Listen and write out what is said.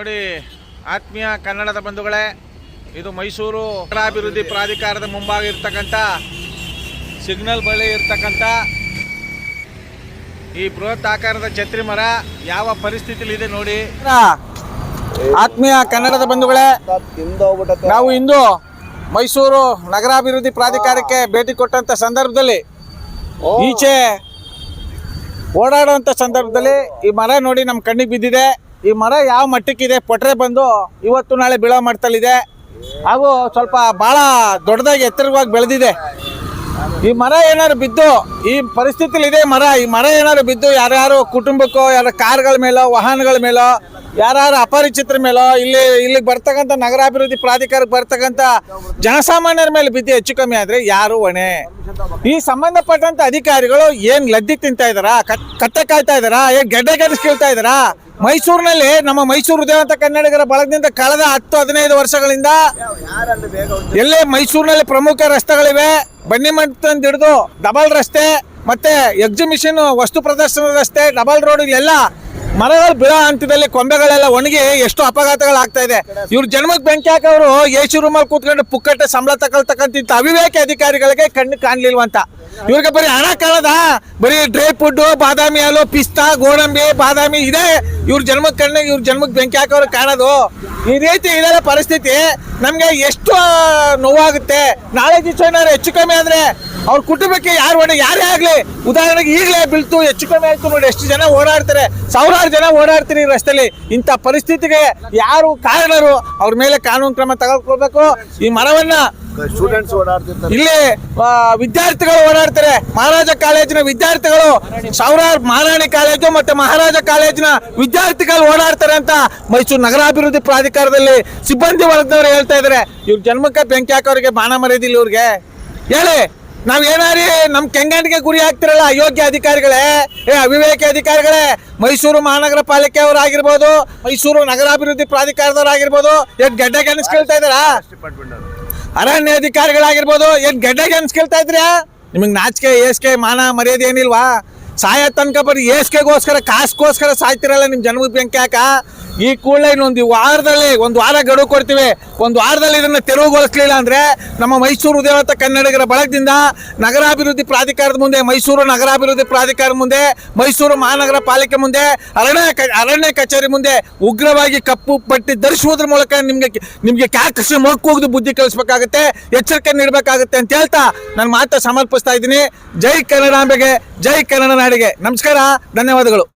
ನೋಡಿ, ಆತ್ಮೀಯ ಕನ್ನಡದ ಬಂಧುಗಳೇ, ಇದು ಮೈಸೂರು ನಗರಾಭಿವೃದ್ಧಿ ಪ್ರಾಧಿಕಾರದ ಮುಂಭಾಗ ಇರ್ತಕ್ಕಂಥ ಸಿಗ್ನಲ್ ಬಳಿ ಇರ್ತಕ್ಕಂಥ ಈ ಬೃಹತ್ ಆಕಾರದ ಛತ್ರಿ ಮರ ಯಾವ ಪರಿಸ್ಥಿತಿಲಿ ಇದೆ ನೋಡಿ. ಆತ್ಮೀಯ ಕನ್ನಡದ ಬಂಧುಗಳೇ, ನಾವು ಇಂದು ಮೈಸೂರು ನಗರಾಭಿವೃದ್ಧಿ ಪ್ರಾಧಿಕಾರಕ್ಕೆ ಭೇಟಿ ಕೊಟ್ಟಂತ ಸಂದರ್ಭದಲ್ಲಿ, ಈಚೆ ಓಡಾಡುವಂಥ ಸಂದರ್ಭದಲ್ಲಿ ಈ ಮರ ನೋಡಿ ನಮ್ಮ ಕಣ್ಣಿಗೆ ಬಿದ್ದಿದೆ. ಈ ಮರ ಯಾವ ಮಟ್ಟಕ್ಕಿದೆ? ಪೊಟ್ರೆ ಬಂದು ಇವತ್ತು ನಾಳೆ ಬೀಳೋ ಮಟ್ಟದಲ್ಲಿದೆ ಹಾಗೂ ಸ್ವಲ್ಪ ಭಾಳ ದೊಡ್ಡದಾಗಿ ಎತ್ತರವಾಗಿ ಬೆಳೆದಿದೆ. ಈ ಮರ ಏನಾದ್ರು ಬಿದ್ದು, ಈ ಪರಿಸ್ಥಿತಿಲಿ ಇದೆ ಮರ. ಈ ಮರ ಏನಾದ್ರು ಬಿದ್ದು, ಯಾರ್ಯಾರು ಕುಟುಂಬಕ್ಕೋ, ಯಾರ ಕಾರ್ಗಳ ಮೇಲೋ, ವಾಹನಗಳ ಮೇಲೋ ಯಾರು ಅಪರಿಚಿತರ ಮೇಲೋ, ಇಲ್ಲಿ, ಇಲ್ಲಿಗೆ ಬರ್ತಕ್ಕಂಥ ನಗರಾಭಿವೃದ್ಧಿ ಪ್ರಾಧಿಕಾರಕ್ಕೆ ಬರ್ತಕ್ಕಂಥ ಜನಸಾಮಾನ್ಯರ ಮೇಲೆ ಬಿದ್ದು ಹೆಚ್ಚು ಕಮ್ಮಿ ಆದರೆ ಯಾರು ಹೊಣೆ? ಈ ಸಂಬಂಧಪಟ್ಟಂತ ಅಧಿಕಾರಿಗಳು ಏನ್ ಲದ್ದಿ ತಿಂತಾ ಇದ್ದಾರಾ? ಕತ್- ಕತ್ತೆ ಕಾಯ್ತಾ ಇದ್ದಾರಾ? ಏನು ಗೆಡ್ಡೆ ಕೇಳ್ತಾ ಇದ್ದಾರಾ? ಮೈಸೂರಿನಲ್ಲಿ, ನಮ್ಮ ಮೈಸೂರು ದೇವಂತ ಕನ್ನಡಿಗರ ಬಳಗದಿಂದ ಕಳೆದ ಹತ್ತು, ಹದಿನೈದು ವರ್ಷಗಳಿಂದ ಎಲ್ಲೇ ಮೈಸೂರಿನಲ್ಲಿ ಪ್ರಮುಖ ರಸ್ತೆಗಳಿವೆ. ಬನ್ನಿ ಮಂಟಪದಿಂದ ಹಿಡಿದು ಡಬಲ್ ರಸ್ತೆ, ಮತ್ತೆ ಎಕ್ಸಿಬಿಷನ್ ವಸ್ತು ಪ್ರದರ್ಶನ ರಸ್ತೆ ಡಬಲ್ ರೋಡ್ ಇಲ್ಲೆಲ್ಲ ಮರಗಳು ಬಿಡೋ ಹಂತದಲ್ಲಿ ಕೊಂಬೆಗಳೆಲ್ಲ ಒಣಗಿ ಎಷ್ಟು ಅಪಘಾತಗಳಾಗ್ತಾ ಇದೆ. ಇವ್ರ ಜನ್ಮಕ್ಕೆ ಬೆಂಕಿ ಹಾಕವರು ಎಸಿ ರೂಮಲ್ಲಿ ಕೂತ್ಕೊಂಡು ಪುಕ್ಕಟ್ಟೆ ಸಂಬಳ ತಗೊಳ್ತಕ್ಕಂಥ ಅವಿವೇಕ ಅಧಿಕಾರಿಗಳಿಗೆ ಕಣ್ಣು ಕಾಣ್ಲಿಲ್ವಂತ. ಇವ್ರಿಗೆ ಬರೀ ಹಣ ಕಾಣದ? ಬರೀ ಡ್ರೈ ಫುಡ್ ಬಾದಾಮಿ ಹಾಲು, ಪಿಸ್ತಾ, ಗೋಡಂಬಿ, ಬಾದಾಮಿ ಇದೆ. ಇವ್ರ ಜನ್ಮಕ್ಕೆ ಕಣ್ಣಿಗೆ ಇವ್ರ ಜನ್ಮಕ್ಕೆ ಬೆಂಕಿ ಹಾಕೋರು ಕಾಣೋದು. ಈ ರೀತಿ ಇದೆಲ್ಲ ಪರಿಸ್ಥಿತಿ ನಮಗೆ ಎಷ್ಟು ನೋವಾಗುತ್ತೆ. ನಾಳೆ ದಿವಸ ಏನಾದ್ರು ಹೆಚ್ಚು ಕಮ್ಮಿ ಆದ್ರೆ ಅವ್ರ ಕುಟುಂಬಕ್ಕೆ ಯಾರು ಹೊಣೆ ಯಾರೇ ಆಗಲಿ, ಉದಾಹರಣೆಗೆ ಈಗಲೇ ಬೀಳ್ತು, ಹೆಚ್ಚು ಕಮ್ಮಿ ಆಯ್ತು ನೋಡಿ, ಎಷ್ಟು ಜನ ಓಡಾಡ್ತಾರೆ, ಸಾವಿರಾರು ಜನ ಓಡಾಡ್ತೀರಿ ರಸ್ತೆಯಲ್ಲಿ ಇಂಥ ಪರಿಸ್ಥಿತಿಗೆ ಯಾರು ಕಾರಣರು? ಅವ್ರ ಮೇಲೆ ಕಾನೂನು ಕ್ರಮ ತಗೊಳ್ಕೊಳ್ಬೇಕು. ಈ ಮರವನ್ನ ಸ್ಟೂಡೆಂಟ್ಸ್ ಓಡಾಡ್ತಿರ್ತಾರೆ. ಇಲ್ಲಿ ವಿದ್ಯಾರ್ಥಿಗಳು ಓಡಾಡ್ತಾರೆ. ಮಹಾರಾಜ ಕಾಲೇಜಿನ ವಿದ್ಯಾರ್ಥಿಗಳು ಸಾವಿರಾರು ಮಹಾರಾಣಿ ಕಾಲೇಜು ಮತ್ತೆ ಮಹಾರಾಜ ಕಾಲೇಜಿನ ವಿದ್ಯಾರ್ಥಿಗಳು ಓಡಾಡ್ತಾರೆ ಅಂತ ಮೈಸೂರು ನಗರಾಭಿವೃದ್ಧಿ ಪ್ರಾಧಿಕಾರದಲ್ಲಿ ಸಿಬ್ಬಂದಿ ವರ್ಗದವರು ಹೇಳ್ತಾ ಇದಾರೆ. ಇವ್ರ ಜನ್ಮಕ್ಕೆ ಬೆಂಕಿ ಹಾಕೋರಿಗೆ ಬಾಣ ಮರೆಯದಿಲ್ಲ ಇವ್ರಿಗೆ. ಹೇಳಿ ನಾವ್ ಏನಾರಿ ನಮ್ ಕೆಂಗಣ್ಣಿಗೆ ಗುರಿ ಆಗ್ತಿರಲ್ಲ ಅಯೋಗ್ಯ ಅಧಿಕಾರಿಗಳೇ? ಏ ಅವಿವೇಕಿ ಅಧಿಕಾರಿಗಳೇ ಮೈಸೂರು ಮಹಾನಗರ ಪಾಲಿಕೆ ಅವರಾಗಿರ್ಬೋದು ಮೈಸೂರು ನಗರಾಭಿವೃದ್ಧಿ ಪ್ರಾಧಿಕಾರದವರಾಗಿರ್ಬೋದು ಎಷ್ಟು ಗಡ್ಡೆಗೆ ಗೆಣಸ್ಕೊಳ್ತಾ ಇದಾರಾ? ಅರಣ್ಯ ಅಧಿಕಾರಿಗಳಾಗಿರ್ಬೋದು ಏನ್ ಗಡ್ಡೆಗೆ ಅನ್ಸ್ಕೊಳ್ತಾ ಇದ್ರಿ ನಿಮಗೆ ನಾಚಿಕೆ, ಏಸ್ಕೆ, ಮಾನ, ಮರ್ಯಾದೆ ಏನಿಲ್ವಾ? ಸಾಯ ತನಕ ಬರೀ ಏಸ್ಕೆಗೋಸ್ಕರ, ಕಾಸ್ಗೋಸ್ಕರ ಸಾಯ್ತಿರಲ್ಲ ನಿಮ್ಮ ಜನ್ಮದ ಬೆಂಕಿ ಹಾಕ. ಈ ಕೂಡಲೇ ಇನ್ನೊಂದು ವಾರದಲ್ಲಿ ಒಂದು ವಾರ ಗಡುವು ಕೊಡ್ತೀವಿ. ಒಂದು ವಾರದಲ್ಲಿ ಇದನ್ನ ತೆರವುಗೊಳಿಸಲಿಲ್ಲ ಅಂದ್ರೆ ನಮ್ಮ ಮೈಸೂರು ದೇವತ ಕನ್ನಡಿಗರ ಬಳಗದಿಂದ ನಗರಾಭಿವೃದ್ಧಿ ಪ್ರಾಧಿಕಾರದ ಮುಂದೆ, ಮೈಸೂರು ನಗರಾಭಿವೃದ್ಧಿ ಪ್ರಾಧಿಕಾರದ ಮುಂದೆ, ಮೈಸೂರು ಮಹಾನಗರ ಪಾಲಿಕೆ ಮುಂದೆ, ಅರಣ್ಯ ಅರಣ್ಯ ಕಚೇರಿ ಮುಂದೆ ಉಗ್ರವಾಗಿ ಕಪ್ಪು ಪಟ್ಟಿ ಧರಿಸುವುದ್ರ ಮೂಲಕ ನಿಮಗೆ ನಿಮಗೆ ಕ್ಯಾಕ್ಷ ಹೋಗ್ದು ಬುದ್ಧಿ ಕಲಿಸ್ಬೇಕಾಗುತ್ತೆ, ಎಚ್ಚರಿಕೆ ನೀಡಬೇಕಾಗುತ್ತೆ ಅಂತ ಹೇಳ್ತಾ ನನ್ನ ಮಾತು ಸಮರ್ಪಿಸ್ತಾ ಇದ್ದೀನಿ. ಜೈ ಕನ್ನಡಾಂಬೆಗೆ ಜೈ ಕನ್ನಡ ನಾಡಿಗೆ. ನಮಸ್ಕಾರ, ಧನ್ಯವಾದಗಳು.